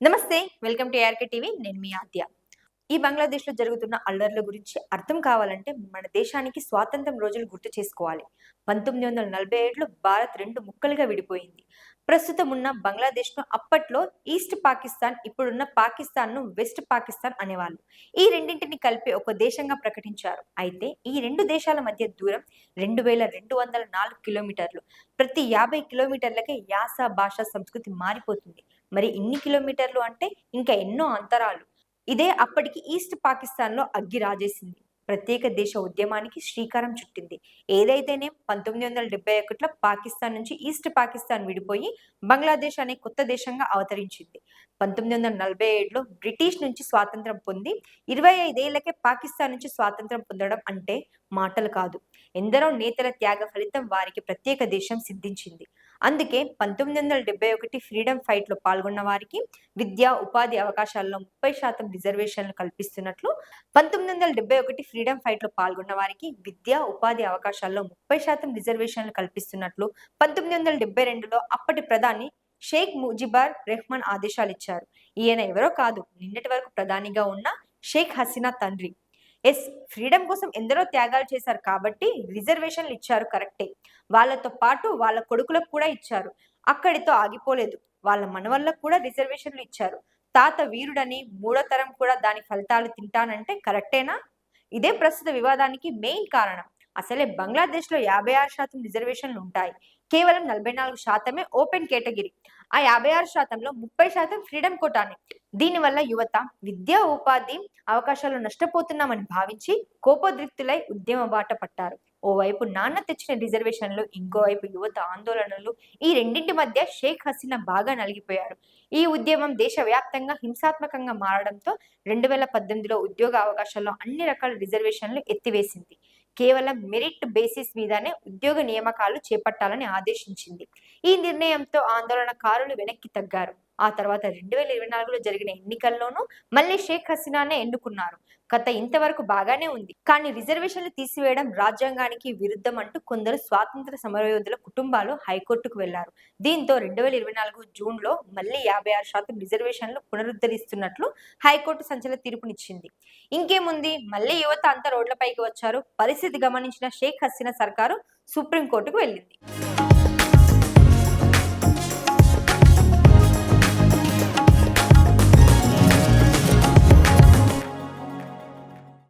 नमस्ते welcome to ARK TV नेन आद्या ఈ బంగ్లాదేశ్లో జరుగుతున్న అల్లర్ల గురించి అర్థం కావాలంటే మన దేశానికి స్వాతంత్రం రోజులు గుర్తు చేసుకోవాలి. పంతొమ్మిది వందల నలభై ఏడులో భారత్ రెండు ముక్కలుగా విడిపోయింది. ప్రస్తుతం ఉన్న బంగ్లాదేశ్ను అప్పట్లో ఈస్ట్ పాకిస్తాన్ ఇప్పుడున్న పాకిస్తాన్ను వెస్ట్ పాకిస్తాన్ అనేవాళ్ళు. ఈ రెండింటిని కలిపి ఒక దేశంగా ప్రకటించారు. అయితే ఈ రెండు దేశాల మధ్య దూరం రెండు వేల రెండు వందల నాలుగు కిలోమీటర్లు. ప్రతి యాభై కిలోమీటర్లకే యాస భాష సంస్కృతి మారిపోతుంది. మరి ఇన్ని కిలోమీటర్లు అంటే ఇంకా ఎన్నో అంతరాలు. ఇదే అప్పటికి ఈస్ట్ పాకిస్తాన్లో అగ్గి రాజేసింది. ప్రత్యేక దేశ ఉద్యమానికి శ్రీకారం చుట్టింది. ఏదైతేనే పంతొమ్మిది వందల డెబ్బై ఒకటిలో పాకిస్తాన్ నుంచి ఈస్ట్ పాకిస్తాన్ విడిపోయి బంగ్లాదేశ్ అనే కొత్త దేశంగా అవతరించింది. పంతొమ్మిది వందల నలభై ఏడులో బ్రిటిష్ నుంచి స్వాతంత్రం పొంది ఇరవై ఐదేళ్ళకే పాకిస్తాన్ నుంచి స్వాతంత్రం పొందడం అంటే మాటలు కాదు. ఎందరో నేతల త్యాగ ఫలితం వారికి ప్రత్యేక దేశం సిద్ధించింది. అందుకే పంతొమ్మిది వందల డెబ్బై ఒకటి ఫ్రీడమ్ ఫైట్లో పాల్గొన్న వారికి విద్యా ఉపాధి అవకాశాల్లో ముప్పై శాతం రిజర్వేషన్లు కల్పిస్తున్నట్లు పంతొమ్మిది వందల డెబ్బై ఒకటి ఫ్రీడమ్ ఫైట్లో పాల్గొన్న వారికి విద్యా ఉపాధి అవకాశాల్లో ముప్పై శాతం రిజర్వేషన్లు కల్పిస్తున్నట్లు పంతొమ్మిది వందల డెబ్బై రెండులో అప్పటి ప్రధాని షేక్ ముజిబార్ రెహ్మాన్ ఆదేశాలు ఇచ్చారు ఈయన ఎవరో కాదు నిన్నటి వరకు ప్రధానిగా ఉన్న షేక్ హసీనా తండ్రి. ఎస్ ఫ్రీడమ్ కోసం ఎందరో త్యాగాలు చేశారు కాబట్టి రిజర్వేషన్లు ఇచ్చారు కరెక్టే. వాళ్ళతో పాటు వాళ్ళ కొడుకులకు కూడా ఇచ్చారు. అక్కడితో ఆగిపోలేదు. వాళ్ళ మనవళ్ళకు కూడా రిజర్వేషన్లు ఇచ్చారు. తాత వీరుడని మూడో తరం కూడా దాని ఫలితాలు తింటానంటే కరెక్టేనా? ఇదే ప్రస్తుత వివాదానికి మెయిన్ కారణం. అసలే బంగ్లాదేశ్లో యాభై ఆరు శాతం రిజర్వేషన్లు ఉంటాయి. కేవలం నలభై నాలుగు శాతమే ఓపెన్ కేటగిరీ. ఆ యాభై ఆరు శాతంలో ముప్పై శాతం ఫ్రీడమ్ కోటాని. దీనివల్ల యువత విద్యా ఉపాధి అవకాశాలు నష్టపోతున్నామని భావించి కోపోద్రిక్తులై ఉద్యమ బాట పట్టారు. ఓవైపు నాన్న తెచ్చిన రిజర్వేషన్లు ఇంకోవైపు యువత ఆందోళనలు ఈ రెండింటి మధ్య షేక్ హసీనా బాగా నలిగిపోయారు ఈ ఉద్యమం దేశవ్యాప్తంగా హింసాత్మకంగా మారడంతో రెండు వేల పద్దెనిమిదిలో ఉద్యోగ అవకాశాల్లో అన్ని రకాల రిజర్వేషన్లు ఎత్తివేసింది. కేవలం మెరిట్ బేసిస్ మీదనే ఉద్యోగ నియామకాలు చేపట్టాలని ఆదేశించింది. ఈ నిర్ణయంతో ఆందోళనకారులు వెనక్కి తగ్గారు. ఆ తర్వాత రెండు వేల ఇరవై నాలుగులో జరిగిన ఎన్నికల్లోనూ మళ్ళీ షేక్ హసీనానే ఎన్నుకున్నారు. కథ ఇంతవరకు బాగానే ఉంది. కానీ రిజర్వేషన్లు తీసివేయడం రాజ్యాంగానికి విరుద్ధం అంటూ కొందరు స్వాతంత్ర సమరయోధుల కుటుంబాలు హైకోర్టుకు వెళ్ళారు. దీంతో రెండు వేల ఇరవై నాలుగు జూన్లో మళ్ళీ యాభై ఆరు శాతం రిజర్వేషన్లు పునరుద్ధరిస్తున్నట్లు హైకోర్టు సంచలన తీర్పునిచ్చింది. ఇంకేముంది? మళ్ళీ యువత అంతా రోడ్లపైకి వచ్చారు. పరిస్థితి గమనించిన షేక్ హసీనా సర్కారు సుప్రీంకోర్టుకు వెళ్ళింది.